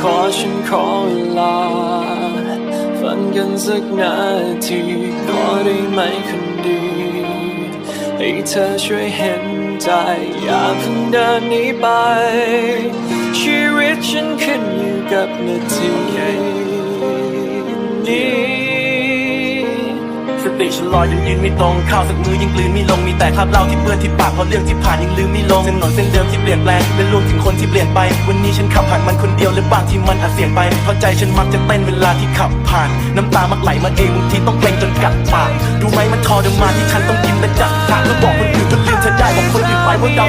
ขอฉันขอเวลา ฝันกันสักนาทีขอได้ไหมคนดีให้เธอช่วยเห็นใจ อย่าเพิ่งเดินหนีไป ชีวิตฉันขึ้นอยู่กับนาทีนี้ ติฉันลอยยังยืนไม่ตรงข้าวสักมือยังกลืนไม่ลงมีแต่คราบเหล้าที่เปื้อนที่ปากเพราะเรื่องที่ผ่านยังลืมไม่ลงเส้นหนนเส้นเดิมที่เปลี่ยนแปลงและรวมถึงคนที่เปลี่ยนไป วันนี้ฉันขับผ่านมันคนเดียวและบางที่มันอาจเสี่ยงไปเพราะใจฉันมักจะเต้นเวลาที่ขับผ่าน น้ำตามักไหลมาเองบางทีต้องเกรงจนกัดปากรู้ไหมมันทรมาที่ฉันต้องกินและจัดฉากแล้วบอกคนอื่นว่าลืมเธอได้บอกคนอื่นไปว่าเรา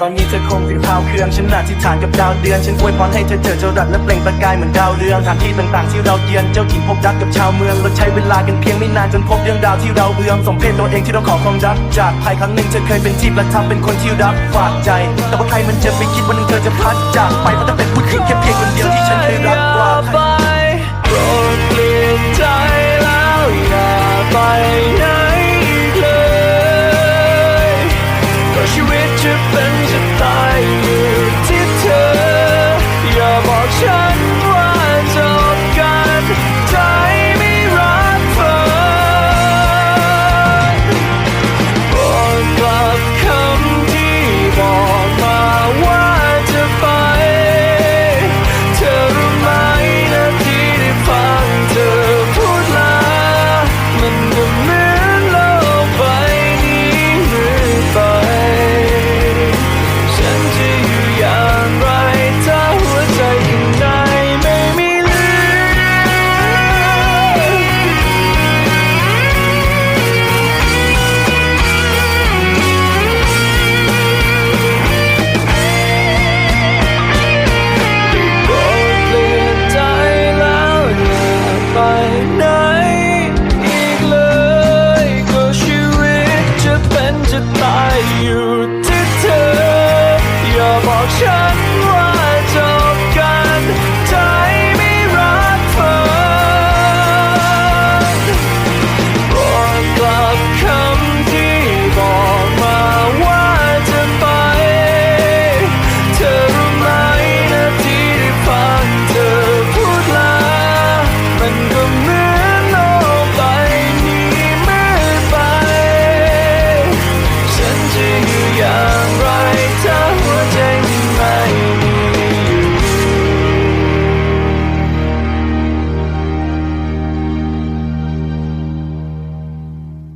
ตอนนี้เธอคงถึงคราวเครื่องฉันอธิษฐานกับดาวเดือน ฉันอวยพรให้เธอเจอเจ้ารักและเปล่งประกายเหมือนดาวเรืองสถานที่ต่างๆที่เราเยือนเจ้าถิ่นพบรักกับชาวเมืองเราใช้เวลากันเพียงไม่นานจนพบเรื่องราวที่เราเอือมสมเพศตัวเองที่ต้องขอความรักจากใครครั้งหนึ่งเธอเคยเป็นที่ประทับเป็นคนที่รักฝากใจ แต่ว่าใครมันจะไปคิดวันหนึงเธอจะพัดจากไปเพราะเธอเป็นผู้หญิงแค่เพียงคนเดียวที่ฉันเคยรักกว่า ก็ชี